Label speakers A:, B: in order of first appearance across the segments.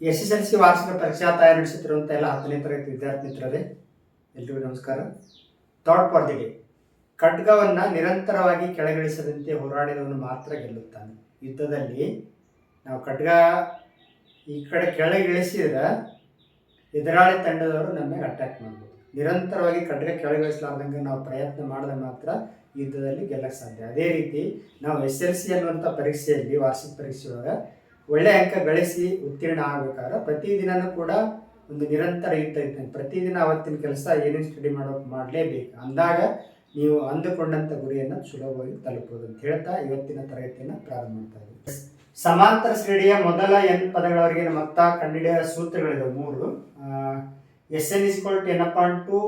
A: S S L C ವಾರ್ಷಿಕ ಪರೀಕ್ಷಾ ತಯಾರಿ ನಡೆಸುತ್ತಿರುವಂಥ ಎಲ್ಲ ಹತ್ತನೇ ತರಗತಿ ವಿದ್ಯಾರ್ಥಿ ಮಿತ್ರರೇ, ಎಲ್ರಿಗೂ ನಮಸ್ಕಾರ. Thought for the day. ಖಡ್ಗವನ್ನು ನಿರಂತರವಾಗಿ ಕೆಳಗಿಳಿಸದಂತೆ ಹೋರಾಡಿದವನು ಮಾತ್ರ ಗೆಲ್ಲುತ್ತಾನೆ. ಯುದ್ಧದಲ್ಲಿ ನಾವು ಖಡ್ಗ ಈ ಕಡೆ ಕೆಳಗಿಳಿಸಿದ್ರೆ ಎದುರಾಳಿ ತಂಡದವರು ನಮಗೆ ಅಟ್ಯಾಕ್ ಮಾಡ್ಬೋದು. ನಿರಂತರವಾಗಿ ಖಡ್ಗ ಕೆಳಗಿಳಿಸಲಾರ್ದಂಗೆ ನಾವು ಪ್ರಯತ್ನ ಮಾಡಿದ್ರೆ ಮಾತ್ರ ಯುದ್ಧದಲ್ಲಿ ಗೆಲ್ಲಕ್ಕೆ ಸಾಧ್ಯ. ಅದೇ ರೀತಿ ನಾವು ಎಸ್ ಎಲ್ ಸಿ ಅನ್ನುವಂಥ ಪರೀಕ್ಷೆಯಲ್ಲಿ, ವಾರ್ಷಿಕ ಪರೀಕ್ಷೆ ಒಳಗೆ ಒಳ್ಳೆ ಅಂಕ ಗಳಿಸಿ ಉತ್ತೀರ್ಣ ಆಗ್ಬೇಕಾದ್ರೆ ಪ್ರತಿದಿನನೂ ಕೂಡ ಒಂದು ನಿರಂತರ ಇರ್ತಾ ಇರ್ತೇನೆ ಪ್ರತಿದಿನ ಅವತ್ತಿನ ಕೆಲಸ ಏನೇನು ಸ್ಟಡಿ ಮಾಡೋ ಮಾಡಲೇಬೇಕು. ಅಂದಾಗ ನೀವು ಅಂದುಕೊಂಡಂಥ ಗುರಿಯನ್ನು ಸುಲಭವಾಗಿ ತಲುಪೋದು ಅಂತ ಹೇಳ್ತಾ ಇವತ್ತಿನ ತರಗತಿಯನ್ನು ಪ್ರಾರಂಭ ಮಾಡ್ತಾ ಇದ್ದೀವಿ ಸಮಾಂತರ ಶ್ರೇಣಿಯ ಮೊದಲ ಎನ್ ಪದಗಳವರೆಗೆ ಮೊತ್ತ ಕಂಡುಹಿಡಿಯ ಸೂತ್ರಗಳಿದೆ ಮೂರು. S N is equal to N point two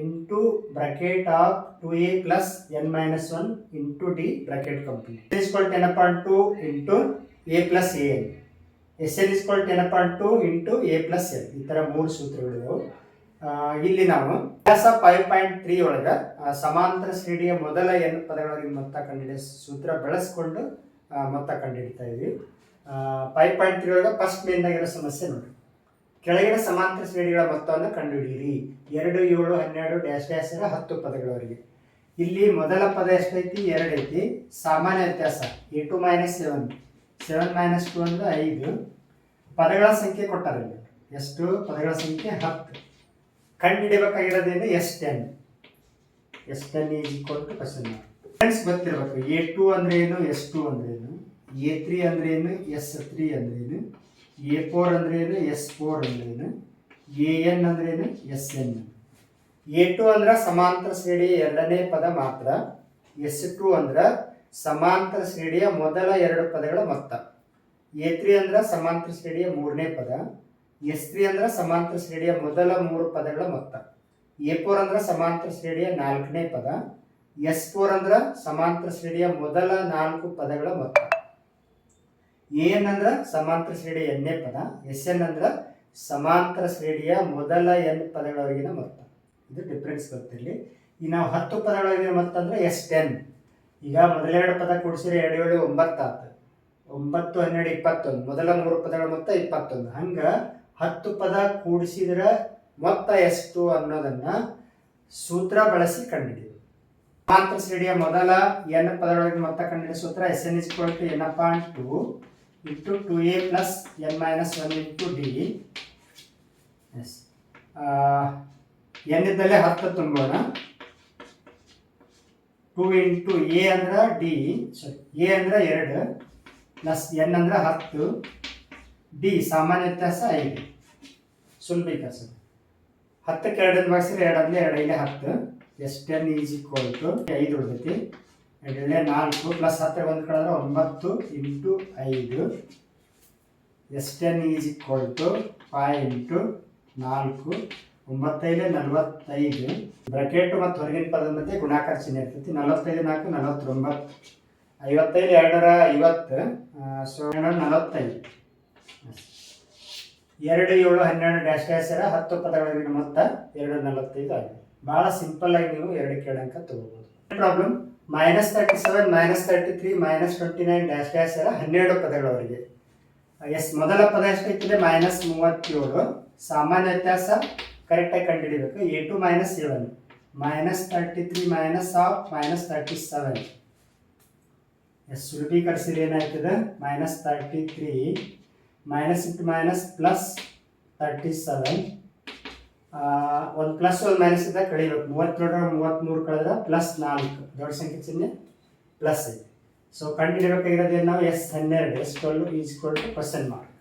A: into bracket of two A plus N minus one into D bracket complete is equal to N point two into A plus A N S N is equal ten point two into A plus L ಈ ಥರ ಮೂರು ಸೂತ್ರಗಳಿದವು. ಇಲ್ಲಿ ನಾವು ವ್ಯಾಸ five point three ಒಳಗೆ ಸಮಾಂತರ ಶ್ರೇಣಿಯ ಮೊದಲ N ಪದಗಳಿಗೆ ಮೊತ್ತ ಕಂಡಿಡಿಯ ಸೂತ್ರ ಬಳಸ್ಕೊಂಡು ಮೊತ್ತ ಕಂಡುಹಿಡಿತಾ ಇದ್ವಿ. ಫೈವ್ ಪಾಯಿಂಟ್ ತ್ರೀ ಒಳಗೆ ಫಸ್ಟ್ ಮೇನ್ದಾಗಿರೋ ಸಮಸ್ಯೆ ನೋಡಿ. ಕೆಳಗಿನ ಸಮಾಂತರ ಶ್ರೇಣಿಗಳ ಮೊತ್ತವನ್ನು ಕಂಡುಹಿಡಿಯಿರಿ. ಎರಡು, ಏಳು, ಹನ್ನೆರಡು ಡ್ಯಾಶ್ ಡ್ಯಾಶ್ ಇರೋ ಹತ್ತು ಪದಗಳವರೆಗೆ. ಇಲ್ಲಿ ಮೊದಲ ಪದ ಎಷ್ಟೈತಿ? ಎರಡು ಐತಿ. ಸಾಮಾನ್ಯ ವ್ಯತ್ಯಾಸ A two minus seven seven minus two ಅಂದ್ರೆ ಐದು. ಪದಗಳ ಸಂಖ್ಯೆ ಕೊಟ್ಟಾರೆ ಎಷ್ಟು? ಪದಗಳ ಸಂಖ್ಯೆ ಹತ್ತು. ಕಂಡುಹಿಡಿಬೇಕಾಗಿರೋದೇನು S ten S ten is equal to question friends ಗೊತ್ತಿರಬೇಕು. ಎ ಟು ಅಂದ್ರೆ ಏನು? ಎಸ್ ಟು ಅಂದ್ರೆ ಏನು? ಎ ತ್ರೀ ಅಂದ್ರೆ ಏನು? ಎಸ್ ತ್ರೀ ಅಂದ್ರೆ ಏನು? ಎ ಫೋರ್ ಅಂದ್ರೆ ಏನು? ಎಸ್ ಫೋರ್ ಅಂದ್ರೆ ಏನು? ಎ ಎನ್ ಅಂದ್ರೆ ಏನು? ಎಸ್ ಎನ್ ಎ ಟು ಅಂದ್ರೆ ಸಮಾಂತರ ಶ್ರೇಣಿಯ ಎರಡನೇ ಪದ ಮಾತ್ರ. ಎಸ್ ಟು ಅಂದ್ರೆ ಸಮಾಂತರ ಶ್ರೇಣಿಯ ಮೊದಲ ಎರಡು ಪದಗಳ ಮೊತ್ತ. ಎ ತ್ರೀ ಅಂದ್ರೆ ಸಮಾಂತರ ಶ್ರೇಣಿಯ ಮೂರನೇ ಪದ. ಎಸ್ ತ್ರೀ ಅಂದ್ರೆ ಸಮಾಂತರ ಶ್ರೇಣಿಯ ಮೊದಲ ಮೂರು ಪದಗಳ ಮೊತ್ತ. ಎ ಫೋರ್ ಅಂದ್ರೆ ಸಮಾಂತರ ಶ್ರೇಣಿಯ ನಾಲ್ಕನೇ ಪದ. ಎಸ್ ಫೋರ್ ಅಂದ್ರೆ ಸಮಾಂತರ ಶ್ರೇಣಿಯ ಮೊದಲ ನಾಲ್ಕು ಪದಗಳ ಮೊತ್ತ. ಎನ್ ಅಂದ್ರೆ ಸಮಾಂತರ ಶ್ರೇಣಿಯ ಎನ್ನೇ ಪದ. ಎಸ್ ಎನ್ ಅಂದ್ರೆ ಸಮಾಂತರ ಶ್ರೇಣಿಯ ಮೊದಲ ಎನ್ ಪದಗಳವರೆಗಿನ ಮೊತ್ತ. ಇದು ಡಿಫ್ರೆನ್ಸ್ ಗೊತ್ತಿರಲಿ. ಈ ನಾವು ಹತ್ತು ಪದಗಳವರೆಗಿನ ಮೊತ್ತ ಅಂದ್ರೆ ಎಸ್ ಟೆನ್. ಈಗ ಮೊದಲೆರಡು ಪದ ಕೂಡಿಸಿದ್ರೆ ಎರಡು ಏಳು ಒಂಬತ್ತು ಆತು. ಒಂಬತ್ತು, ಹನ್ನೆರಡು, ಇಪ್ಪತ್ತೊಂದು. ಮೊದಲ ಮೂರು ಪದಗಳ ಮೊತ್ತ ಇಪ್ಪತ್ತೊಂದು. ಹಂಗೆ ಹತ್ತು ಪದ ಕೂಡಿಸಿದ್ರೆ ಮೊತ್ತ ಎಷ್ಟು ಅನ್ನೋದನ್ನ ಸೂತ್ರ ಬಳಸಿ ಕಂಡುಹಿಡಿದು ಮಾತ್ರ ಶ್ರೇಣಿಯ ಮೊದಲ ಎನ್ ಪದಗಳೊಳಗೆ ಮೊತ್ತ ಕಂಡುಹಿಡಿದ ಸೂತ್ರ S N is to N upon two into two A plus N minus one into D. S. N ಇದ್ದಲ್ಲೇ ಹತ್ತು ತುಂಬೋಣ ಟು ಇಂಟು ಎ ಅಂದ್ರೆ ಡಿ, ಸಾರಿ, ಎ ಅಂದ್ರೆ ಎರಡು, ಪ್ಲಸ್ ಎನ್ ಅಂದ್ರೆ ಹತ್ತು, ಡಿ ಸಾಮಾನ್ಯ ವ್ಯತ್ಯಾಸ ಐದು. ಸುಲಭ ಸರ್ ಹತ್ತಕ್ಕೆ ಎರಡನ್ನು ಭಾಗಿಸಿದ್ರೆ ಎರಡು ಎರಡೈಲೆ ಹತ್ತು. S ten is equal to ಐದು ಉಳಿದೈತಿ. ಎರಡನೇ ನಾಲ್ಕು, ಪ್ಲಸ್ ಹತ್ತಿರ ಒಂದು ಕಡೆ ಒಂಬತ್ತು ಇಂಟು ಐದು. S ten is equal to five into ನಾಲ್ಕು. ಒಂಬತ್ತೈದು, ನಲವತ್ತೈದು, ಬ್ರಕೆಟ್ ಮತ್ತು ಹೊರಗಿನ ಪದದ ಮಧ್ಯೆ ಗುಣಾಕಾರ ಚಿಹ್ನೆ ಇರ್ತೈತಿ. ನಲವತ್ತೈದು, ನಾಲ್ಕು, ನಲವತ್ತೊಂಬತ್ತು. ಐವತ್ತೈದು ಎರಡರ ಐವತ್ತು ಸೊ ನಲವತ್ತೈದು. ಎರಡು, ಏಳು, ಹನ್ನೆರಡು ಡ್ಯಾಶ್ ಡ್ಯಾಶ್ ಇರ ಹತ್ತು ಪದಗಳೊಳಗಿನ ಮೊತ್ತ ಎರಡು, ನಲವತ್ತೈದು ಆಗಿದೆ. ಭಾಳ ಸಿಂಪಲ್ ಆಗಿ ನೀವು ಎರಡು ಕೇಳಂಕ ತಗೋಬಹುದು problem minus thirty seven minus thirty three minus twenty nine dash dash ಇರ ಹನ್ನೆರಡು ಪದಗಳವರೆಗೆ. ಎಸ್, ಮೊದಲ ಪದ ಎಷ್ಟೈತಿದೆ? ಮೈನಸ್ ಮೂವತ್ತೇಳು. ಸಾಮಾನ್ಯ ವ್ಯತ್ಯಾಸ ಕರೆಕ್ಟಾಗಿ ಕಂಡುಹಿಡಿಬೇಕು. A two minus seven minus thirty three minus of minus thirty seven S ಸುಲಭೀಕರಿಸಿದ್ರೆ ಏನಾಗ್ತದೆ? Minus thirty three minus into minus plus thirty seven ಒಂದು ಪ್ಲಸ್ ಒಂದು ಮೈನಸ್ ಇದ್ದಾಗ ಕಳಿಬೇಕು. ಮೂವತ್ತೇಳರ ಮೂವತ್ತ್ಮೂರು ಕಳೆದ್ರೆ ಪ್ಲಸ್ ನಾಲ್ಕು. ದೊಡ್ಡ ಸಂಖ್ಯೆ ಚಿಹ್ನೆ ಪ್ಲಸ್ ಇದೆ ಸೊ ಕಂಡುಹಿಡಬೇಕಾಗಿರೋದು ನಾವು? ಎಸ್ ಹನ್ನೆರಡು. S twelve is to question mark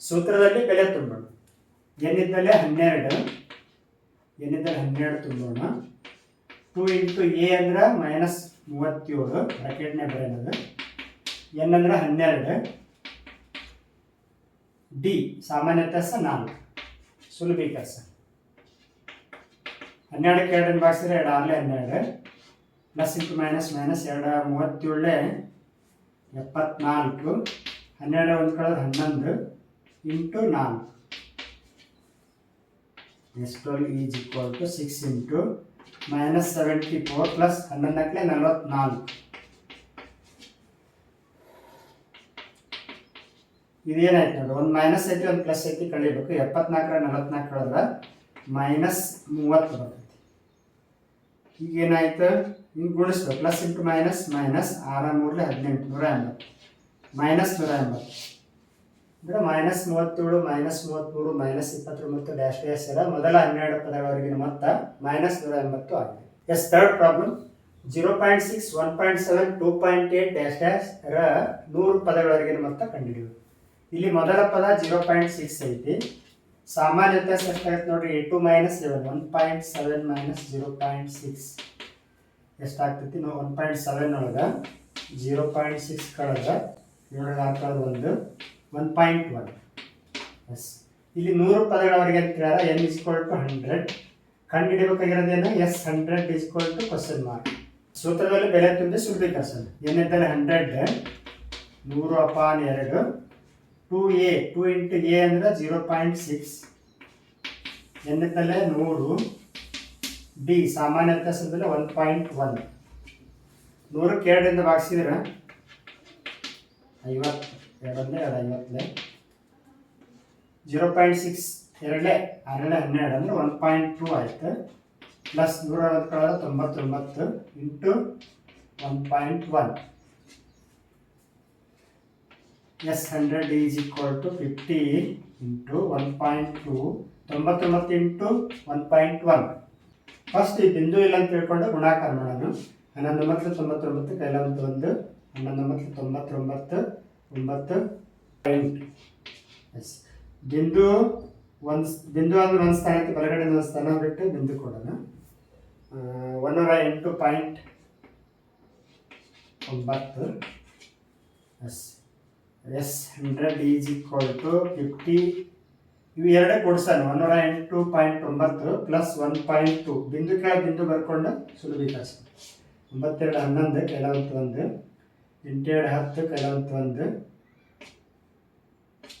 A: ಸೂತ್ರದಲ್ಲಿ ಬೆಲೆ ತುಂಬೋಣ ಏನಿದ್ದಲ್ಲೇ ಹನ್ನೆರಡು. ಏನಿದ್ದಲ್ಲಿ ಹನ್ನೆರಡು ತುಂಬೋಣ. ಟೂ ಇಂಟು ಎ ಅಂದ್ರೆ ಮೈನಸ್ ಮೂವತ್ತೇಳು ಬ್ರಾಕೆಟ್ನೇ ಬರೆಯೋದು. ಎನ್ ಅಂದ್ರೆ ಹನ್ನೆರಡು. ಡಿ, ಸಾಮಾನ್ಯ ತಸ ನಾಲ್ಕು. ಸುಲಭೀಕರಣ ಹನ್ನೆರಡಕ್ಕೆ ಎರಡನ್ನು ಭಾಗಿಸಿದ್ರೆ ಎರಡು ಆರಲೆ ಹನ್ನೆರಡು. ಪ್ಲಸ್ ಇಂಟು ಮೈನಸ್ ಮೈನಸ್ ಎರಡು ಮೂವತ್ತೇಳೇ ಎಪ್ಪತ್ನಾಲ್ಕು. ಹನ್ನೆರಡು ಒಂದು ಕಳೆದ್ರೆ ಹನ್ನೊಂದು. ಇಂಟು ನಾಲ್ಕು. S twelve is equal to six into minus seventy four plus ಹನ್ನೊಂದಕ್ಕೆ ನಲವತ್ನಾಲ್ಕು. ಇದೇನಾಯ್ತು ನೋಡಿ, ಒಂದು ಮೈನಸ್ ಐತಿ, ಒಂದು ಪ್ಲಸ್ ಐತಿ ಕಳಿಬೇಕು. ಎಪ್ಪತ್ನಾಲ್ಕರ ನಲವತ್ನಾಲ್ಕು ಕಳೆದ್ರೆ ಮೈನಸ್ ಮೂವತ್ತು ಬರ್ತೈತಿ. ಈಗ ಏನಾಯ್ತು ಹಿಂಗೆ ಗುಣಿಸ್ಬೇಕು. ಪ್ಲಸ್ ಇಂಟು ಮೈನಸ್ ಮೈನಸ್ ಆರ ಮೂರಲೆ ಹದಿನೆಂಟು ನೂರ ಎಂಬತ್ತು ಮೈನಸ್ ನೂರ ಎಂಬತ್ತು ಅಂದರೆ ಮೈನಸ್ ಮೂವತ್ತೇಳು ಮೈನಸ್ ಮೂವತ್ತ್ಮೂರು ಮೈನಸ್ ಇಪ್ಪತ್ತೊಂಬತ್ತು ಡ್ಯಾಶ್ ಡ್ಯಾಶ್ ಎಲ್ಲ ಮೊದಲ ಹನ್ನೆರಡು ಪದಗಳವರೆಗಿನ ಮೊತ್ತ ಮೈನಸ್ ನೂರ ಎಂಬತ್ತು ಆಗಿದೆ. S third problem zero point six one point seven two point eight dash dash ರ ನೂರು ಪದಗಳವರೆಗಿನ ಮೊತ್ತ ಕಂಡುಹಿಡಿಯುವುದು. ಇಲ್ಲಿ ಮೊದಲ ಪದ ಜೀರೋ ಪಾಯಿಂಟ್ ಸಿಕ್ಸ್ ಐತಿ. ಸಾಮಾನ್ಯ ವ್ಯತ್ಯಾಸ ಎಷ್ಟಾಗುತ್ತೆ ನೋಡ್ರಿ a two minus eleven one point seven minus zero point six ಎಷ್ಟಾಗ್ತೈತಿ ನಾವು ಒನ್ ಪಾಯಿಂಟ್ ಸೆವೆನ್ ಒಳಗೆ ಜೀರೋ ಪಾಯಿಂಟ್ ಸಿಕ್ಸ್ ಕಳೆದ ಏಳು ಹಾಕೋದು ಒಂದು ಒನ್ ಪಾಯಿಂಟ್ ಒನ್ ಎಸ್ ಇಲ್ಲಿ ನೂರು ಪದಗಳವರೆಗೆ ಅಂತ ಹೇಳಿದ್ರೆ ಎನ್ ಇಸ್ಕೋಲ್ ಟು ಹಂಡ್ರೆಡ್ ಕಂಡು ಹಿಡಿಬೇಕಾಗಿರೋದೇನು S hundred is equal to question mark ಸೂತ್ರದಲ್ಲಿ ಬೆಲೆ ತುಂಬಿ ಸುಲಭೀಕರಿಸೋಣ ಏನಿದ್ದಲ್ಲಿ ಹಂಡ್ರೆಡ್ ನೂರು ಅಪಾನ್ ಎರಡು. Two a two into a ಅಂದರೆ ಜೀರೋ ಪಾಯಿಂಟ್ ಸಿಕ್ಸ್ ಎನ್ನಿದ್ದಲ್ಲೇ ನೂರು. ಡಿ ಸಾಮಾನ್ಯ ವ್ಯತ್ಯಾಸದಲ್ಲಿ ಒನ್ ಪಾಯಿಂಟ್ ಒನ್ ನೂರಕ್ಕೆ ಎರಡರಿಂದ ಭಾಗಿಸಿದ್ರೆ ಐವತ್ತು. ಎರಡೊಂದೇ ಎರಡು ಐವತ್ತನೇ ಜೀರೋ ಪಾಯಿಂಟ್ ಸಿಕ್ಸ್ ಎರಡೇ ಆರನೇ ಹನ್ನೆರಡು ಅಂದರೆ ಒನ್ ಪಾಯಿಂಟ್ ಟೂ ಆಯಿತು. ಪ್ಲಸ್ ನೂರ ಅರವತ್ತೇಳು, ತೊಂಬತ್ತೊಂಬತ್ತು into one point one S hundred is equal to fifty into one point two ತೊಂಬತ್ತೊಂಬತ್ತು into one point one first ಈ ಬಿಂದು ಇಲ್ಲ ಅಂತ ತಿಳ್ಕೊಂಡು ಗುಣಾಕಾರ ಮಾಡೋಣ ಹನ್ನೊಂದು ಮತ್ತು ತೊಂಬತ್ತೊಂಬತ್ತು ಕೈಲೊಂದು ಒಂದು, ಹನ್ನೊಂದು ಒಂಬತ್ತು ತೊಂಬತ್ತೊಂಬತ್ತು ಒಂಬತ್ತು. ಪಾಯಿಂಟ್ ಎಸ್ ಬಿಂದು ಒಂದು ಬಿಂದು ಅಂದ್ರೆ ಒಂದು ಸ್ಥಾನಕ್ಕೆ ಬಲಗಡೆ ಒಂದು ಸ್ಥಾನ ಬಿಟ್ಟು ಬಿಂದು ಕೊಡೋಣ. ಒಂದೂರ ಎಂಟು ಪಾಯಿಂಟ್ ಒಂಬತ್ತು. S S hundred is equal to fifty ಇವು ಎರಡೇ ಕೊಡ್ಸಾನು ಒಂದೂರ ಎಂಟು ಪಾಯಿಂಟ್ ಒಂಬತ್ತು ಪ್ಲಸ್ ಒನ್ ಪಾಯಿಂಟ್ ಟು ಬಿಂದು ಕೆಳ ಬಿಂದು ಬರ್ಕೊಂಡು ಸುಲಭ ಒಂಬತ್ತೆರಡು ಹನ್ನೊಂದು ಕೆಳ ಒಂದು. ಎಂಟೆರಡು ಹತ್ತು ಕೆಲವಂತ ಒಂದು.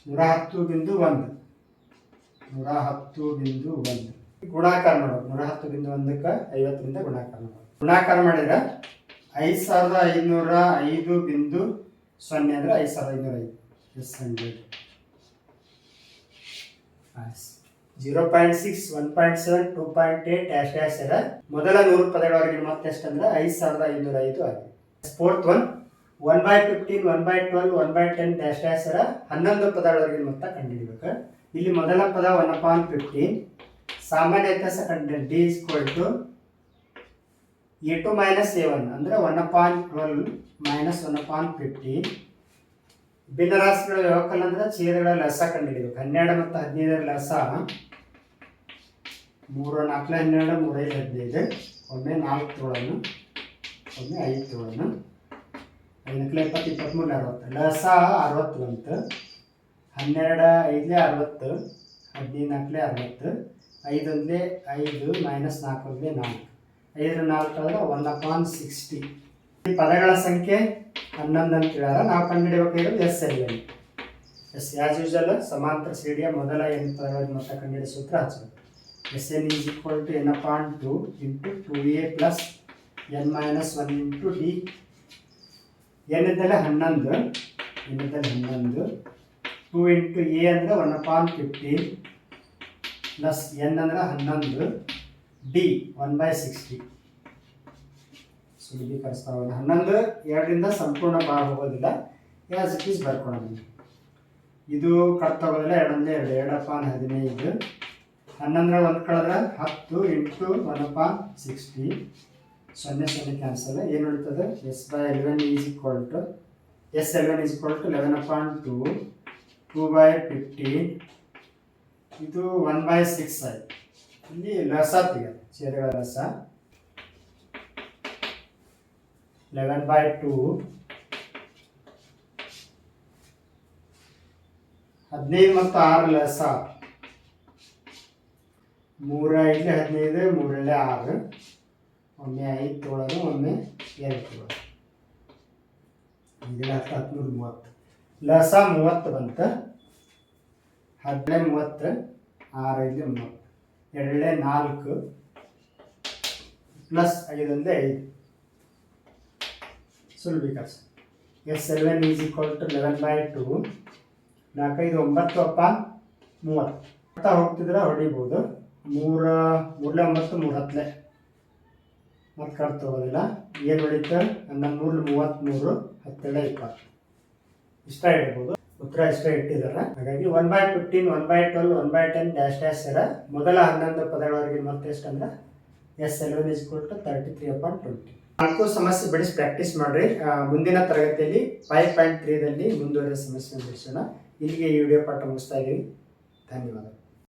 A: ನೂರ ಹತ್ತು ಬಿಂದು ಒಂದು. ನೂರ ಹತ್ತು ಬಿಂದು ಒಂದು. ಗುಣಾಕಾರ ಮಾಡೋದು ನೂರ ಹತ್ತು ಬಿಂದು ಒಂದಕ್ಕೆ ಐವತ್ತರಿಂದ ಗುಣಾಕಾರ ಮಾಡೋದು ಗುಣಾಕಾರ ಮಾಡಿದ್ರೆ ಐದು ಸಾವಿರದ ಐನೂರ ಐದು ಬಿಂದು ಸೊನ್ನೆ ಅಂದರೆ ಐದು ಸಾವಿರದ ಐನೂರ ಐದು. S hundred zero point six, one point seven, two point eight dash dash ಇದೆ ಮೊದಲ ನೂರು ಪದಗಳವರೆಗೆ ಮತ್ತೆ ಐದು ಸಾವಿರದ ಐನೂರ ಐದು ಆಗಿದೆ. Fourth one. One by fifteen one by twelve one by ten dash dash ಅರ ಹನ್ನೊಂದು ಪದಗಳವರೆಗೆ ಮೊತ್ತ ಕಂಡುಹಿಡಬೇಕು. ಇಲ್ಲಿ ಮೊದಲ ಪದ ಒನ್ ಅಪಾನ್ ಫಿಫ್ಟೀನ್ ಸಾಮಾನ್ಯ ವ್ಯತ್ಯಾಸ ಕಂಡು d is to a two minus a one ಅಂದರೆ one upon twelve minus one upon fifteen ಭಿನ್ನರಾಶಿಗಳ ವ್ಯವಕಲ್ ಅಂದರೆ ಛೇದಗಳ ಲಸ ಕಂಡುಹಿಡಬೇಕು. ಹನ್ನೆರಡು ಮತ್ತು ಹದಿನೈದರ ಲಸ ಮೂರು, ನಾಲ್ಕು, ಹನ್ನೆರಡು ಮೂರೈದು ಹದಿನೈದು. ಒಮ್ಮೆ ನಾಲ್ಕು ತೋಳನ್ನು, ಒಮ್ಮೆ ಐದು ತೋಳನು ಐದಕ್ಲೆ ಇಪ್ಪತ್ತು ಇಪ್ಪತ್ತ್ಮೂರು ಅರವತ್ತು. ಲಸ ಅರವತ್ತು ಬಂತು. ಹನ್ನೆರಡು ಐದಲೇ ಅರವತ್ತು. ಹದಿನಾಲ್ಕಲೇ ನಾಲ್ಕಲೇ ಅರವತ್ತು. ಐದೊಂದಲೇ ಐದು ಮೈನಸ್ ನಾಲ್ಕೊಂದಲೇ ನಾಲ್ಕು. ಐದರ ನಾಲ್ಕು ಅಂದ್ರೆ ಒನ್ ಅಪಾನ್ ಸಿಕ್ಸ್ಟಿ ಈ ಪದಗಳ ಸಂಖ್ಯೆ ಹನ್ನೊಂದು ಅಂತ ಹೇಳಿದ್ರೆ ನಾವು ಕಂಡುಹಿಡಿಯಬೇಕಾಗಿರೋದು S L N S as usual ಸಮಾಂತರ ಶ್ರೇಣಿಯ ಮೊದಲ ಎನ್ ಪದಗಳ ಮೊತ್ತ ಕಂಡುಹಿಡಿಯ ಸೂತ್ರ ಹಚ್ಚಬೇಕು S N is equal to N upon two into two A plus N minus one into D N ಇದ್ದಲ್ಲಿ ಹನ್ನೊಂದು ಏನಿದ್ದಲ್ಲ ಹನ್ನೊಂದು. ಟೂ ಇಂಟು ಎ ಅಂದರೆ one upon fifty plus N ಅಂದರೆ ಹನ್ನೊಂದು ಡಿ ಒನ್ ಬೈ ಸಿಕ್ಸ್ಟಿ ಸುಲಭೀಕರಿಸ್ತಾವೆ ಹನ್ನೊಂದು ಎರಡರಿಂದ ಸಂಪೂರ್ಣ ಭಾಗ ಹೋಗೋದಿಲ್ಲ. ಯಾಸ್ ಇಟ್ ಈಸ್ ಬರ್ಕೊಳ್ಳೋಣ. ಇದು ಕಟ್ ಎರಡಂದ್ರೆ ಎರಡೊಂದೇ ಎರಡು ಎರಡಪ್ಪಾನ್ ಹದಿನೈದು. ಹನ್ನೊಂದರ ಒಂದು ಕಳೆದ್ರೆ ಹತ್ತು ಎಂಟು ಒನ್ ಅಪಾನ್ ಸಿಕ್ಸ್ಟಿ ಸೊನ್ನೆ ಸೊನ್ನೆ ಕ್ಯಾನ್ಸಲ್ ಏನು ಉಳಿತದೆ? S by eleven is equal to S eleven is equal to eleven upon two two by fifteen ಇದು ಒನ್ ಬೈ ಸಿಕ್ಸ್ ಆಯ್ತು. ಇಲ್ಲಿ ಲಸ ತೆಗೆದು ಲಸ. ಲೆವೆನ್ ಬೈ ಟೂ ಹದಿನೈದು ಮತ್ತು ಆರು ಲಸ. ಮೂರ ಇಲ್ಲಿ ಹದಿನೈದು ಮೂರಲ್ಲೇ ಆರು. ಒಮ್ಮೆ ಐದು ತೊಗೊಳೋದು ಒಮ್ಮೆ ಎರಡು ತೊಗೊಳೋದು ಐದು ಹತ್ತು ಹದಿಮೂರು ಮೂವತ್ತು. ಲಸ ಮೂವತ್ತು ಬಂತು. ಹದಿನೈದು ಮೂವತ್ತು ಆರೈದು ಮೂವತ್ತು. ಎರಡೇ ನಾಲ್ಕು. ಪ್ಲಸ್ ಐದೊಂದೇ ಐದು. ಸುಲಭೀಕರಿಸ S seven is equal to eleven by two. ನಾಲ್ಕೈದು ಒಂಬತ್ತು ಅಪ್ಪ ಮೂವತ್ತು. ಹೋಗ್ತಿದ್ರೆ ಹೊಡಿಬೋದು. ಮೂರ ಮೂರಲೇ ಒಂಬತ್ತು ಮೂರು ಹತ್ತಲೆ ಮತ್ತೆ ಕಟ್ ತಗೋದಿಲ್ಲ ಏನು ಹನ್ನೊಂದು ಮೂರು ಮೂವತ್ತ್ಮೂರು ಹತ್ತೆರಡು ಇಪ್ಪತ್ತು. ಇಷ್ಟ ಇಡ್ಬೋದು ಉತ್ತರ ಇಷ್ಟ ಇಟ್ಟಿದ್ದಾರೆ. ಹಾಗಾಗಿ one by fifteen one by twelve one by ten dash dash ಸರ ಮೊದಲ ಹನ್ನೊಂದು ಪದಗಳವರೆಗೆ ಮತ್ತೆ ಎಷ್ಟು ಅಂದ್ರೆ S eleven is to thirty three appoint twenty ನಾಲ್ಕು ಸಮಸ್ಯೆ ಬಿಡಿಸಿ ಪ್ರಾಕ್ಟೀಸ್ ಮಾಡ್ರಿ. ಮುಂದಿನ ತರಗತಿಯಲ್ಲಿ ಫೈವ್ ಪಾಯಿಂಟ್ ತ್ರೀದಲ್ಲಿ ಮುಂದುವರಿದ ಸಮಸ್ಯೆ ಬಿಡಿಸೋಣ ಇಲ್ಲಿಗೆ ಈ ವಿಡಿಯೋ ಪಾಠ ಮುಗಿಸ್ತಾ ಇದ್ದೀವಿ ಧನ್ಯವಾದ